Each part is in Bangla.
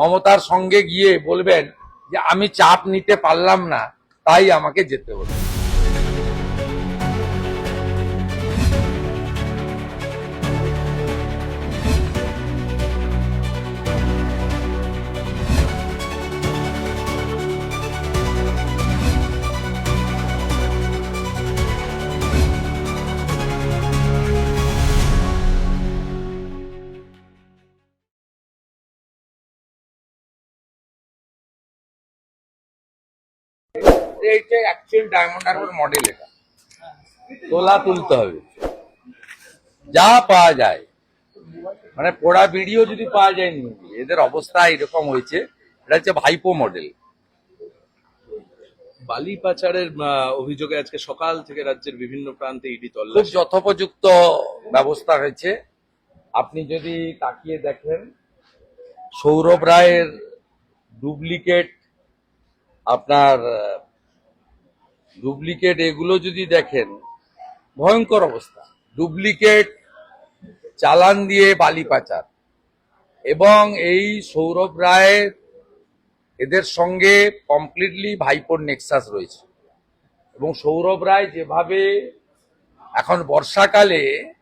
মমতার সঙ্গে গিয়ে বলবেন যে আমি চাপ নিতে পারলাম না তাই আমাকে যেতে হলো। এইটা অ্যাকচুয়াল ডায়মন্ড হারবার মডেল এটা। তোলা তুলতে হবে। যা পাওয়া যায়। মানে পোড়া ভিডিও যদি পাওয়া যায়নি এদের অবস্থা এরকম হয়েছে। এটা হচ্ছে ভাইপো মডেল বালি পাচারের অভিযোগে আজকে সকাল থেকে রাজ্যের বিভিন্ন প্রান্তে ইডি তল্লাশি। যথোপযুক্ত ব্যবস্থা হয়েছে। আপনি যদি তাকিয়ে দেখেন সৌরভ রায়ের ডুপ্লিকেট আপনার ডুপ্লিকেট এগুলো যদি দেখেন, ভয়ঙ্কর অবস্থা। ডুপ্লিকেট চালান দিয়ে বালি পাচার। এবং এই সৌরভ রায়ের এদের সঙ্গে কমপ্লিটলি ভাইপোর নেক্সাস রয়েছে। এবং সৌরভ রায় যেভাবে এখন বর্ষাকালে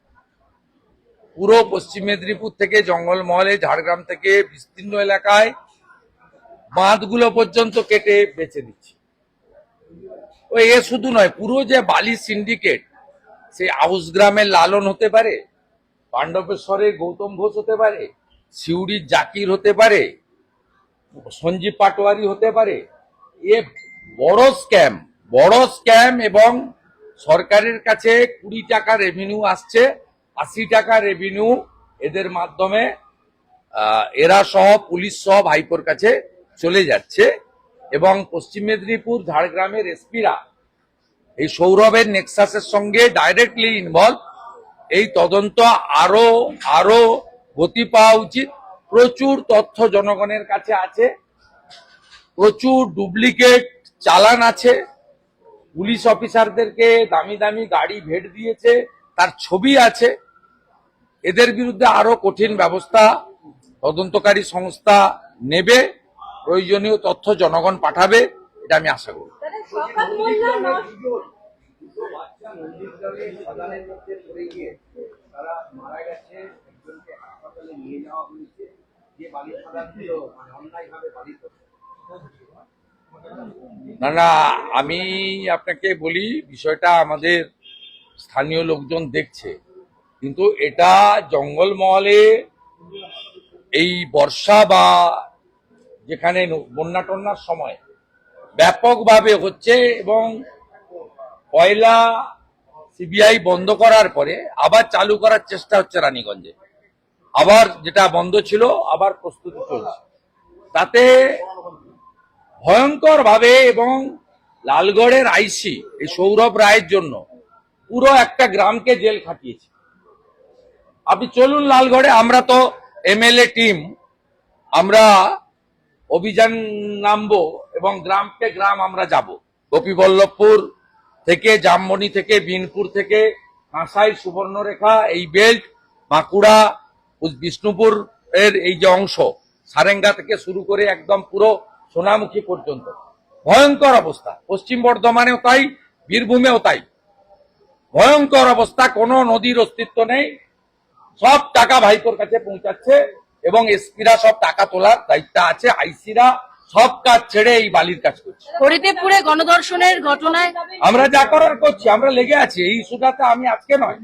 পুরো পশ্চিম মেদিনীপুর থেকে জঙ্গলমহলে, ঝাড়গ্রাম থেকে বিস্তীর্ণ এলাকায় বাঁধগুলো পর্যন্ত কেটে বেচে দিচ্ছে। ও এ শুধু নয়, পুরো যে বালি সিন্ডিকেট সেই আউস গ্রামের লালন হতে পারে, পাণ্ডবেশ্বরের গৌতম ঘোষ হতে পারে সিউড়ির জাকির হতে পারে, সঞ্জীব পাটোয়ারি হতে পারে, এ বড় স্ক্যাম বড় স্ক্যাম এবং সরকারের কাছে কুড়ি টাকা রেভিনিউ আসছে, আশি টাকা রেভিনিউ এদের মাধ্যমে এরা সহ পুলিশ সহ ভাইপোর কাছে চলে যাচ্ছে। এবং পশ্চিম মেদিনীপুর, ঝাড়গ্রামের এসপিরা এই সৌরভের নেক্সাসের সঙ্গে ডাইরেক্টলি ইনভলভ এই তদন্ত আরও আরও গতি পাওয়া উচিত। প্রচুর তথ্য জনগণের কাছে আছে। প্রচুর ডুপ্লিকেট চালান আছে। পুলিশ অফিসারদেরকে দামি দামি গাড়ি ভেট দিয়েছে। তার ছবি আছে। এদের বিরুদ্ধে আরও কঠিন ব্যবস্থা তদন্তকারী সংস্থা নেবে। প্রয়োজনীয় তথ্য জনগণ পাঠাবে এটা আমি আশা করি। না না আমি আপনাকে বলি বিষয়টা আমাদের স্থানীয় লোকজন দেখছে। কিন্তু এটা জঙ্গলমহলে এই বর্ষা বা যেখানে বন্যা টন্যার সময় ব্যাপকভাবে হচ্ছে এবং কয়লা সিবিআই বন্ধ করার পরে আবার চালু করার চেষ্টা হচ্ছে রানীগঞ্জে। আবার যেটা বন্ধ ছিল, আবার প্রস্তুতি চলছে। তাতে ভয়ঙ্কর ভাবে এবং লালগড়ের আইসি, এই সৌরভ রায়ের জন্য পুরো একটা গ্রামকে জেল খাটিয়েছে। আপনি চলুন লালগড়ে, আমরা তো এমএলএ টিম, আমরা অভিযান নামবো এবং গ্রামকে গ্রাম আমরা যাব। গোপীবল্লভপুর থেকে জামমণি থেকে, বিনপুর থেকে কাঁসাই সুবর্ণরেখা, এই বেল্ট, বাঁকুড়া বিষ্ণুপুর এর এই যে অংশ, সারেঙ্গা থেকে শুরু করে একদম পুরো সোনামুখী পর্যন্ত। ভয়ঙ্কর অবস্থা। পশ্চিম বর্ধমানেও তাই, বীরভূমেও তাই। ভয়ঙ্কর অবস্থা, কোনো নদীর অস্তিত্ব নেই। সব টাকা ভাইপোর কাছে পৌঁছাচ্ছে। এবং এসপিরা সব টাকা তোলার দায়িত্ব আছে আইসিরা সব কাজ ছেড়ে এই বালির কাজ করছে। হরিদেবপুরে গণধর্ষণের ঘটনায় আমরা যা করার করছি আমরা লেগে আছি এই ইস্যুটাতে আমি আজকে নয়।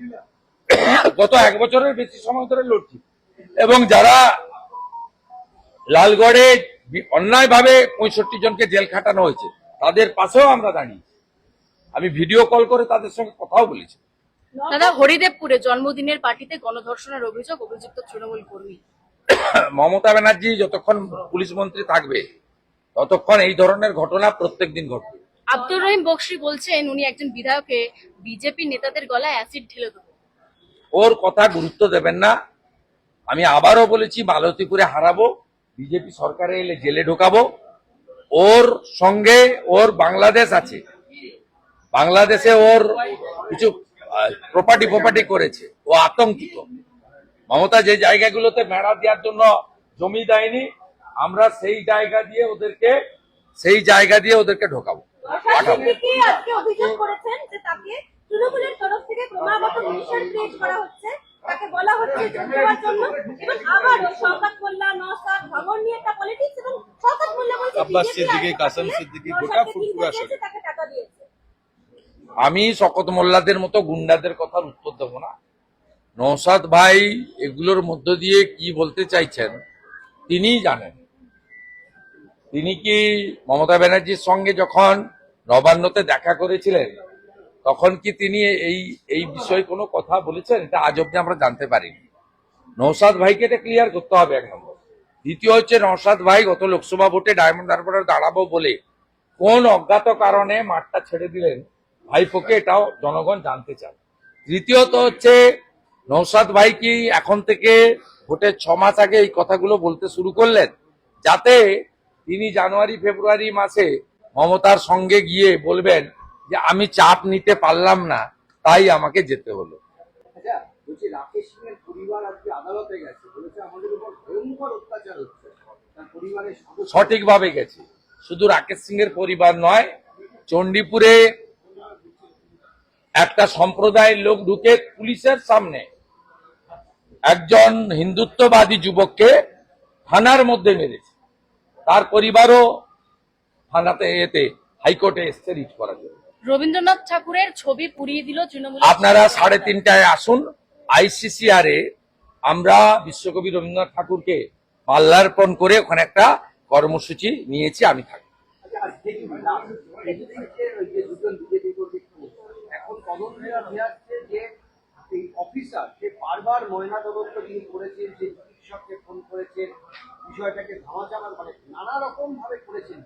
গত এক বছরের বেশি সময় ধরে লড়ছি। এবং যারা লালগড়ে অন্যায় ভাবে পঁয়ষট্টি জনকে জেল খাটানো হয়েছে তাদের পাশেও আমরা দাঁড়িয়েছি আমি ভিডিও কল করে তাদের সঙ্গে কথাও বলেছি। দাদা হরিদেবপুরে জন্মদিনের পার্টিতে গণধর্ষণের অভিযোগ অভিযুক্ত তৃণমূল কর্মী। মমতা ব্যানার্জি যতক্ষণ পুলিশ মন্ত্রী থাকবে ততক্ষণ এই ধরনের ঘটনা প্রত্যেক দিন ঘটবে। আব্দুর রহিম বক্সি বলছেন উনি একজন বিধায়কে বিজেপি নেতাদের গলায় অ্যাসিড ঢেলে দেবো। ওর কথা গুরুত্ব দেবেন না। আমি আবারও বলেছি মালতীপুরে হারাবো বিজেপি সরকারে এলে জেলে ঢোকাবো। ওর সঙ্গে ওর বাংলাদেশ আছে। বাংলাদেশে ওর কিছু প্রপার্টি প্রপার্টি করেছে। ও আতঙ্কিত। মমতা যে জায়গাগুলোতে মেড়া দেওয়ার জন্য জমি দেয়নি আমরা সেই জায়গা দিয়ে ওদেরকে সেই জায়গা দিয়ে ওদেরকে ঢোকাবো সিদ্দিকী আজকে অভিযোগ করেছেন যে তাকে তৃণমূলের তরফ থেকে ক্রমাগত প্রেশার ক্রিয়েট করা হচ্ছে। তাকে বলা হচ্ছে যোগ দেওয়ার জন্য এবং আবারও শওকত মোল্লা নওশাদ ভাঙন নিয়ে একটা পলিটিক্স এবং শওকত মোল্লা বলছে আব্বাস BJP সিদ্দিকী, আজকে কাসেম তাকে সিদ্দিকী, নওশাদকে গোটা কিনতে ফুরফুরা চেয়েছে, শরীর। তাকে টাকা দিয়েছে। আমি শকত মোল্লাদের মতো গুন্ডাদের কথার উত্তর দেবো না। নৌসাদ ভাই এগুলোর মধ্য দিয়ে কি বলতে চাইছেন, তিনিই জানেন। তিনি কি মমতা ব্যানার্জির সঙ্গে যখন নবান্নতে দেখা করেছিলেন, তখন কি তিনি এই এই বিষয়ে কোনো কথা বলেছেন? এটা আজ অব্দি আমরা জানতে পারিনি। নৌসাদ ভাইকে এটা ক্লিয়ার করতে হবে এক নম্বর। দ্বিতীয় হচ্ছে নৌসাদ ভাই গত লোকসভা ভোটে ডায়মন্ড হারবারে দাঁড়াবো বলে কোন অজ্ঞাত কারণে মাঠটা ছেড়ে দিলেন ভাইপোকে, এটাও জনগণ জানতে চান তৃতীয়ত হচ্ছে নৌসাদ ভাই কি এখন থেকে ভোটের ছ মাস আগে এই কথাগুলো বলতে শুরু করলেন? যাতে তিনি জানুয়ারি ফেব্রুয়ারি মাসে মমতার সঙ্গে গিয়ে বলবেন যে আমি চাপ নিতে পারলাম না তাই আমাকে যেতে হলো। আচ্ছা সঠিকভাবে গেছে। শুধু রাকেশ সিং এর পরিবার নয় চণ্ডীপুরে একটা সম্প্রদায়ের লোক ঢুকে পুলিশের সামনে একজন হিন্দুত্ববাদী যুবককে থানার মধ্যে মেরেছে। তার পরিবারও থানাতে এতে হাইকোর্টে এসছে রিট করার জন্য। রবীন্দ্রনাথ ঠাকুরের ছবি পুড়িয়ে দিল তৃণমূল আপনারা সাড়ে তিনটায় আসুন। আইসিসিআর এ আমরা বিশ্বকবি রবীন্দ্রনাথ ঠাকুরকে মাল্যার্পণ করে ওখানে একটা কর্মসূচি নিয়েছি আমি থাকি। আচ্ছা কর্মী এখন এই অফিসার সে বারবার ময়না তদন্ত যিনি করেছেন, যে চিকিৎসককে ফোন করেছেন, বিষয়টাকে ধামাচাপা মানে নানা রকম ভাবে করেছেন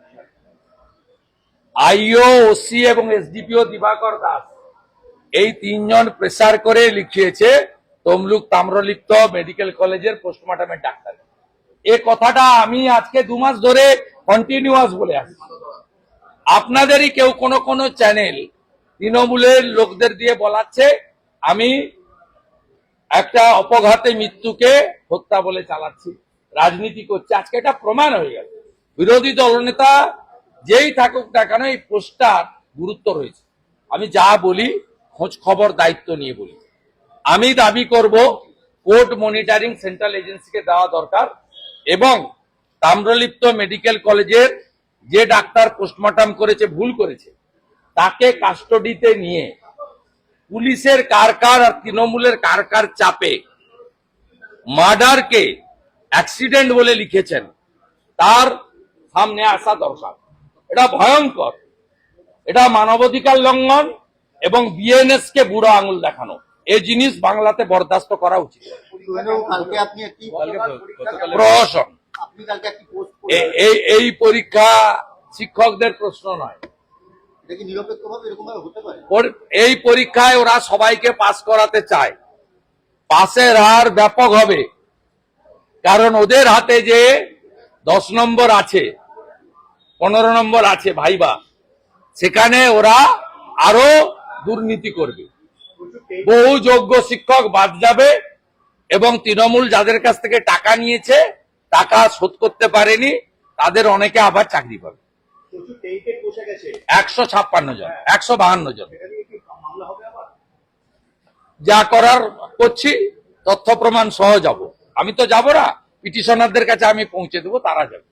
আইও, ওসি এবং এসডিপিও দিবাকর দাস এই তিনজন প্রেসার করে লিখিয়েছে, তমলুক তাম্রলিপ্ত মেডিকেল কলেজের পোস্টমর্টমের ডাক্তার। এ কথাটা আমি আজকে দু মাস ধরে কন্টিনিউয়াস বলে আসছি। আপনাদেরই কেউ কোনো কোনো চ্যানেল তৃণমূলের লোকদের দিয়ে বলাচ্ছে, আমি একটা অপঘাতে মৃত্যুকে হত্যা বলে চালাচ্ছি, রাজনীতি করছে। আজকে এটা প্রমাণ হয়ে গেল। বিরোধী দলনেতা যেই থাকুক না কেন এই পোস্টার গুরুত্ব রয়েছে। আমি যা বলি, খোঁজ খবর, দায়িত্ব নিয়ে বলি। আমি দাবি করব, কোর্ট মনিটরিং সেন্ট্রাল এজেন্সিকে দেওয়া দরকার এবং তাম্রলিপ্ত মেডিকেল কলেজের যে ডাক্তার পোস্টমর্টম করেছে, ভুল করেছে, তাকে কাস্টডিতে নিয়ে পুলিশের কার কার আর তৃণমূলের কার কার চাপে মার্ডারকে অ্যাক্সিডেন্ট বলে লিখেছেন। তার সামনে আসা দরকার। এটা ভয়ঙ্কর। এটা মানবাধিকার লঙ্ঘন এবং বিএনএস কে বুড়ো আঙুল দেখানো। এই জিনিস বাংলাতে বরদাস্ত করা উচিত। প্রহসন। এই পরীক্ষা শিক্ষকদের প্রশ্ন নয়। এই পরীক্ষায় ওরা সবাইকে পাস করাতে চায়। পাসের হার ব্যাপক হবে। কারণ ওদের হাতে যে দশ নম্বর আছে, পনেরো নম্বর আছে ভাইবা, সেখানে ওরা আরও দুর্নীতি করবে। বহু যোগ্য শিক্ষক বাদ যাবে এবং তৃণমূল যাদের কাছ থেকে টাকা নিয়েছে, টাকা শোধ করতে পারেনি, তাদের অনেকে আবার চাকরি পাবে। একশো ছাপ্পান্ন জন একশো বাহান্ন জন। যা করার করছি তথ্য প্রমাণ সহ যাব। আমি তো যাব না পিটিশনারদের কাছে আমি পৌঁছে দেবো তারা যাবে।